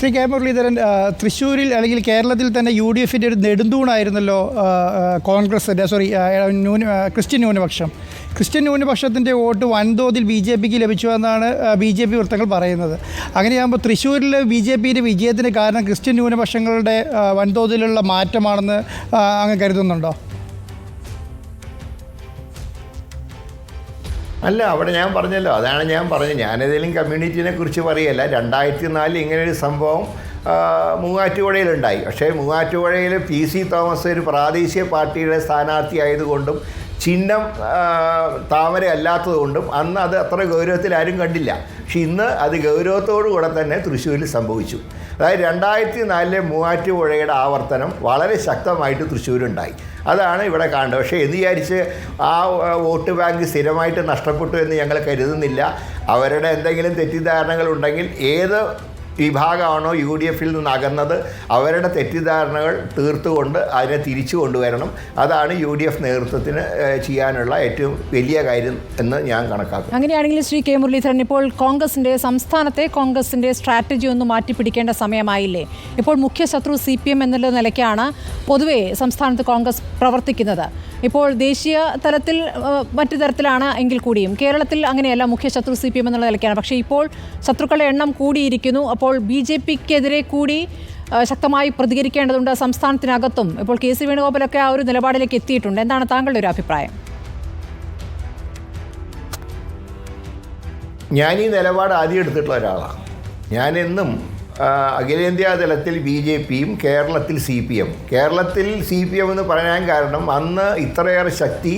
Shri K Muraleedharan തൃശ്ശൂരിൽ അല്ലെങ്കിൽ കേരളത്തിൽ തന്നെ യു ഡി എഫിന്റെ ഒരു നെടുന്തൂണായിരുന്നല്ലോ കോൺഗ്രസിന്റെ സോറി ന്യൂന ക്രിസ്ത്യൻ ന്യൂനപക്ഷം. ക്രിസ്ത്യൻ ന്യൂനപക്ഷത്തിന്റെ വോട്ട് വൻതോതിൽ ബി ജെ പിക്ക് ലഭിച്ചു എന്നാണ് ബി ജെ പി വൃത്തങ്ങൾ പറയുന്നത്. അങ്ങനെയാകുമ്പോൾ തൃശ്ശൂരിൽ ബി ജെ പിയുടെ വിജയത്തിന് കാരണം ക്രിസ്ത്യൻ ന്യൂനപക്ഷങ്ങളുടെ വൻതോതിലുള്ള മാറ്റമാണെന്ന് അങ്ങ് കരുതുന്നുണ്ടോ? അല്ല അവിടെ ഞാൻ പറഞ്ഞല്ലോ അതാണ് ഞാൻ പറഞ്ഞത്. ഞാനേതെങ്കിലും കമ്മ്യൂണിറ്റിനെ കുറിച്ച് പറയല്ല. രണ്ടായിരത്തി നാലിൽ ഇങ്ങനൊരു സംഭവം മൂവാറ്റുപുഴയിലുണ്ടായി. പക്ഷേ മൂവാറ്റുപുഴയിൽ പി സി തോമസ് ഒരു പ്രാദേശിക പാർട്ടിയുടെ സ്ഥാനാർത്ഥി ആയതുകൊണ്ടും ചിഹ്നം താമര അല്ലാത്തതുകൊണ്ടും അന്ന് അത് അത്ര ഗൗരവത്തിൽ ആരും കണ്ടില്ല. പക്ഷെ ഇന്ന് അത് ഗൗരവത്തോടു കൂടെ തന്നെ തൃശ്ശൂരിൽ സംഭവിച്ചു. അതായത് രണ്ടായിരത്തി നാലിലെ മൂവാറ്റുപുഴയുടെ ആവർത്തനം വളരെ ശക്തമായിട്ട് തൃശ്ശൂരുണ്ടായി. അതാണ് ഇവിടെ കാണുന്നത് പക്ഷേ എന്ന് വിചാരിച്ച് ആ, വോട്ട് ബാങ്ക് സ്ഥിരമായിട്ട് നഷ്ടപ്പെട്ടു എന്ന് ഞങ്ങൾ കരുതുന്നില്ല. അവരുടെ എന്തെങ്കിലും തെറ്റിദ്ധാരണകൾ ഉണ്ടെങ്കിൽ ഏത് വിഭാഗമാണോ യു ഡി എഫിൽ നിന്ന് അകന്നത് അവരുടെ തെറ്റിദ്ധാരണകൾ തീർത്തുകൊണ്ട് അതിനെ തിരിച്ചു കൊണ്ടുവരണം. അതാണ് യു ഡി എഫ് നേതൃത്വത്തിന് ചെയ്യാനുള്ള ഏറ്റവും വലിയ കാര്യം എന്ന് ഞാൻ കണക്കാക്കുന്നു. അങ്ങനെയാണെങ്കിൽ ശ്രീ കെ മുരളീധരൻ ഇപ്പോൾ കോൺഗ്രസിന്റെ സംസ്ഥാനത്തെ കോൺഗ്രസിന്റെ സ്ട്രാറ്റജി ഒന്ന് മാറ്റിപ്പിടിക്കേണ്ട സമയമായില്ലേ? ഇപ്പോൾ മുഖ്യ ശത്രു സി പി എം എന്നുള്ള നിലയ്ക്കാണ് പൊതുവേ സംസ്ഥാനത്ത് കോൺഗ്രസ് പ്രവർത്തിക്കുന്നത്. ഇപ്പോൾ ദേശീയ തലത്തിൽ മറ്റു തരത്തിലാണ് എങ്കിൽ കൂടിയും. കേരളത്തിൽ അങ്ങനെയല്ല മുഖ്യ ശത്രു സി പി എം എന്നുള്ള നിലയ്ക്കാണ്. പക്ഷേ ഇപ്പോൾ ശത്രുക്കളുടെ എണ്ണം കൂടിയിരിക്കുന്നു. അപ്പോൾ ബി ജെ പിക്കെതിരെ കൂടി ശക്തമായി പ്രതികരിക്കേണ്ടതുണ്ട് സംസ്ഥാനത്തിനകത്തും. ഇപ്പോൾ കെ സി വേണുഗോപാലൊക്കെ ആ ഒരു നിലപാടിലേക്ക് എത്തിയിട്ടുണ്ട്. എന്താണ് താങ്കളുടെ ഒരു അഭിപ്രായം? ഞാൻ ഈ നിലപാട് ആദ്യം എടുത്തിട്ടുള്ള ഒരാളാണ്. ഞാനെന്നും അഖിലേന്ത്യാ തലത്തിൽ ബി ജെ പിയും കേരളത്തിൽ സി പി എം. കേരളത്തിൽ സി പി എം എന്ന് പറയാൻ കാരണം അന്ന് ഇത്രയേറെ ശക്തി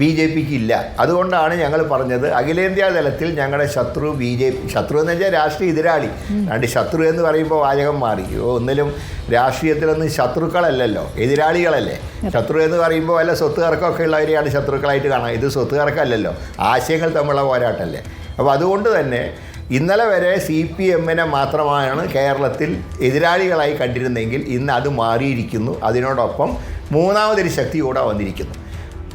ബി ജെ പിക്ക് ഇല്ല അതുകൊണ്ടാണ് ഞങ്ങൾ പറഞ്ഞത് അഖിലേന്ത്യാ തലത്തിൽ ഞങ്ങളുടെ ശത്രു ബി ജെ പി ശത്രു എന്ന് വെച്ചാൽ രാഷ്ട്രീയ എതിരാളി. രണ്ട് ശത്രു എന്ന് പറയുമ്പോൾ വാചകം മാറി. ഒന്നിലും രാഷ്ട്രീയത്തിലൊന്നും ശത്രുക്കളല്ലല്ലോ എതിരാളികളല്ലേ. ശത്രു എന്ന് പറയുമ്പോൾ വല്ല സ്വത്ത് തർക്കമൊക്കെ ഉള്ളവരെയാണ് ശത്രുക്കളായിട്ട് കാണാം ഇത് സ്വത്ത് തർക്കമല്ലല്ലോ ആശയങ്ങൾ തമ്മിലുള്ള പോരാട്ടമല്ലേ. അപ്പോൾ അതുകൊണ്ട് തന്നെ ഇന്നലെ വരെ സി പി എമ്മിനെ മാത്രമാണ് കേരളത്തിൽ എതിരാളികളായി കണ്ടിരുന്നെങ്കിൽ ഇന്ന് അത് മാറിയിരിക്കുന്നു. അതിനോടൊപ്പം മൂന്നാമതൊരു ശക്തി കൂടെ വന്നിരിക്കുന്നു.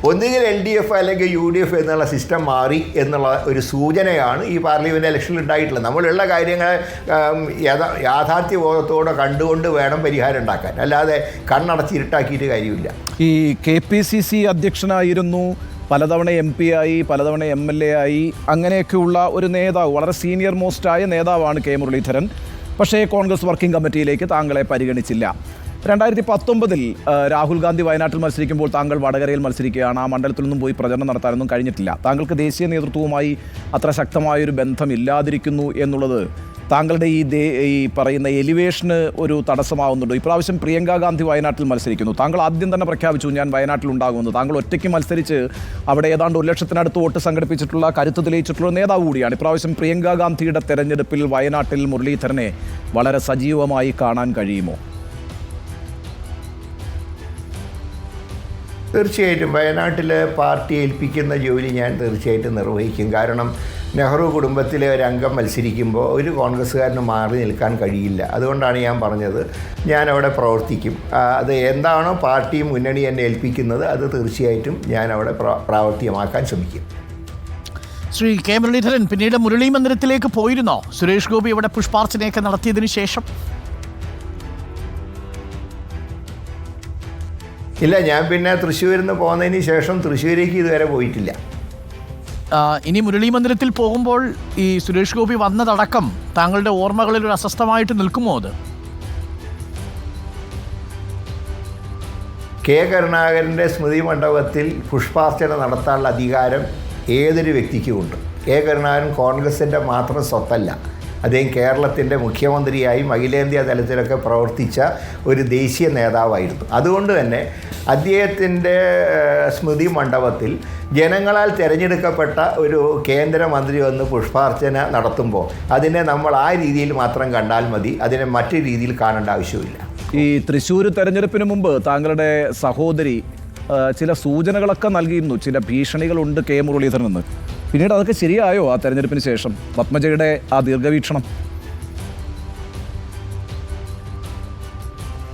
ഒന്നുകിൽ എൽ ഡി എഫ് അല്ലെങ്കിൽ യു ഡി എഫ് എന്നുള്ള സിസ്റ്റം മാറി എന്നുള്ള ഒരു സൂചനയാണ് ഈ പാർലമെന്റ് ഇലക്ഷനിൽ ഉണ്ടായിട്ടുള്ളത്. നമ്മളുള്ള കാര്യങ്ങളെ യാഥാർത്ഥ്യബോധത്തോടെ കണ്ടുകൊണ്ട് വേണം പരിഹാരം ഉണ്ടാക്കാൻ. അല്ലാതെ കണ്ണടച്ച് ഇരുട്ടാക്കിയിട്ട് കാര്യമില്ല. ഈ കെ പി സി സി അധ്യക്ഷനായിരുന്നു പലതവണ എം പി ആയി പലതവണ എം എൽ എ ആയി അങ്ങനെയൊക്കെയുള്ള ഒരു നേതാവ് വളരെ സീനിയർ മോസ്റ്റായ നേതാവാണ് കെ മുരളീധരൻ. പക്ഷേ കോൺഗ്രസ് വർക്കിംഗ് കമ്മിറ്റിയിലേക്ക് താങ്കളെ പരിഗണിച്ചില്ല. രണ്ടായിരത്തി പത്തൊമ്പതിൽ രാഹുൽ ഗാന്ധി വയനാട്ടിൽ മത്സരിക്കുമ്പോൾ താങ്കൾ വടകരയിൽ മത്സരിക്കുകയാണ്. ആ മണ്ഡലത്തിൽ നിന്നും പോയി പ്രചരണം നടത്താനൊന്നും കഴിഞ്ഞിട്ടില്ല. താങ്കൾക്ക് ദേശീയ നേതൃത്വവുമായി അത്ര ശക്തമായൊരു ബന്ധമില്ലാതിരിക്കുന്നു എന്നുള്ളത് താങ്കളുടെ ഈ ഈ പറയുന്ന എലിവേഷന് ഒരു തടസ്സമാവുന്നുണ്ടോ. ഇപ്രാവശ്യം പ്രിയങ്ക ഗാന്ധി വയനാട്ടിൽ മത്സരിക്കുന്നു. താങ്കൾ ആദ്യം തന്നെ പ്രഖ്യാപിച്ചു ഞാൻ വയനാട്ടിൽ ഉണ്ടാകുമെന്ന്. താങ്കൾ ഒറ്റയ്ക്ക് മത്സരിച്ച് അവിടെ ഏതാണ്ട് ഒരു ലക്ഷത്തിനടുത്ത് വോട്ട് സംഘടിപ്പിച്ചിട്ടുള്ള കരുത്ത് തെളിയിച്ചിട്ടുള്ള നേതാവ് കൂടിയാണ്. ഇപ്രാവശ്യം പ്രിയങ്ക ഗാന്ധിയുടെ തെരഞ്ഞെടുപ്പിൽ വയനാട്ടിൽ മുരളീധരനെ വളരെ സജീവമായി കാണാൻ കഴിയുമോ? തീർച്ചയായിട്ടും വയനാട്ടിൽ പാർട്ടി ഏൽപ്പിക്കുന്ന ജോലി ഞാൻ തീർച്ചയായിട്ടും നിർവഹിക്കും. കാരണം നെഹ്റു കുടുംബത്തിലെ ഒരു അംഗം മത്സരിക്കുമ്പോൾ ഒരു കോൺഗ്രസ്സുകാരന് മാറി നിൽക്കാൻ കഴിയില്ല. അതുകൊണ്ടാണ് ഞാൻ പറഞ്ഞത് ഞാൻ അവിടെ പ്രവർത്തിക്കും. അത് എന്താണോ പാർട്ടി മുന്നണി എന്നെ ഏൽപ്പിക്കുന്നത് അത് തീർച്ചയായിട്ടും ഞാൻ അവിടെ പ്ര- പ്രാവർത്തികമാക്കാൻ ശ്രമിക്കും. ശ്രീ കെ മുരളീധരൻ പിന്നീട് മുരളി മന്ദിരത്തിലേക്ക് പോയിരുന്നോ? സുരേഷ് ഗോപി ഇവിടെ പുഷ്പാർച്ചനയൊക്കെ നടത്തിയതിനു ശേഷം? ഇല്ല ഞാൻ പിന്നെ തൃശ്ശൂരിൽ നിന്ന് പോകുന്നതിന് ശേഷം തൃശ്ശൂരേക്ക് ഇതുവരെ പോയിട്ടില്ല. ഇനി മുരളി മന്ദിരത്തിൽ പോകുമ്പോൾ ഈ സുരേഷ് ഗോപി വന്നതടക്കം താങ്കളുടെ ഓർമ്മകളിൽ ഒരു അസ്വസ്ഥമായിട്ട് നിൽക്കുമോ അത്? കെ കരുണാകരന്റെ സ്മൃതി മണ്ഡപത്തിൽ പുഷ്പാർച്ചന നടത്താനുള്ള അധികാരം ഏതൊരു വ്യക്തിക്കുമുണ്ട്? കെ കരുണാകരൻ കോൺഗ്രസിന്റെ മാത്രം സ്വത്തല്ല. അദ്ദേഹം കേരളത്തിന്റെ മുഖ്യമന്ത്രിയായും അഖിലേന്ത്യാ തലത്തിലൊക്കെ പ്രവർത്തിച്ച ഒരു ദേശീയ നേതാവായിരുന്നു. അതുകൊണ്ട് തന്നെ അദ്ദേഹത്തിന്റെ സ്മൃതി മണ്ഡപത്തിൽ ജനങ്ങളാൽ തിരഞ്ഞെടുക്കപ്പെട്ട ഒരു കേന്ദ്രമന്ത്രി വന്ന് പുഷ്പാർച്ചന നടത്തുമ്പോൾ അതിനെ നമ്മൾ ആ രീതിയിൽ മാത്രം കണ്ടാൽ മതി. അതിനെ മറ്റു രീതിയിൽ കാണേണ്ട ആവശ്യമില്ല ഈ തൃശ്ശൂർ തെരഞ്ഞെടുപ്പിന് മുമ്പ് താങ്കളുടെ സഹോദരി ചില സൂചനകളൊക്കെ നൽകിയിരുന്നു. ചില ഭീഷണികളുണ്ട് കെ മുരളീധരനെന്ന്. പിന്നീട് അതൊക്കെ ശരിയായോ ആ തെരഞ്ഞെടുപ്പിന് ശേഷം? പത്മജയുടെ ആ ദീർഘവീക്ഷണം.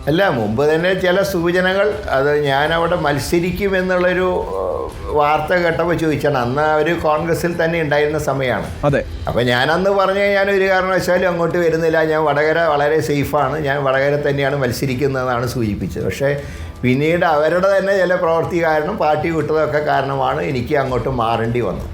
അല്ല മുമ്പ് തന്നെ ചില സൂചനകൾ അത് ഞാൻ അവിടെ മത്സരിക്കുമെന്നുള്ളൊരു ഏഹ്, വാർത്ത കേട്ടപ്പോൾ ചോദിച്ചാണ്. അന്ന് അവർ കോൺഗ്രസിൽ തന്നെ ഉണ്ടായിരുന്ന സമയമാണ്. അതെ. അപ്പോൾ ഞാനന്ന് പറഞ്ഞു ഞാൻ ഒരു കാരണവശാലും അങ്ങോട്ട് വരുന്നില്ല. ഞാൻ വടകര വളരെ സേഫാണ്. ഞാൻ വടകര തന്നെയാണ് മത്സരിക്കുന്നതെന്നാണ് സൂചിപ്പിച്ചത്. പക്ഷേ പിന്നീട് അവരുടെ തന്നെ ചില പ്രവൃത്തി കാരണം പാർട്ടി വിട്ടതൊക്കെ കാരണമാണ് എനിക്ക് അങ്ങോട്ട് മാറേണ്ടി വന്നത്.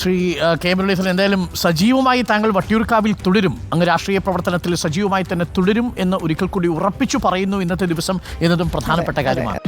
ശ്രീ കെ. മുരളീധരൻ എന്തായാലും സജീവമായി താങ്കൾ വട്ടിയൂർക്കാവിൽ തുടരും. അങ്ങ് രാഷ്ട്രീയ പ്രവർത്തനത്തിൽ സജീവമായി തന്നെ തുടരും എന്ന് ഒരിക്കൽ കൂടി ഉറപ്പിച്ചു പറയുന്നു ഇന്നത്തെ ദിവസം എന്നതും പ്രധാനപ്പെട്ട കാര്യമാണ്.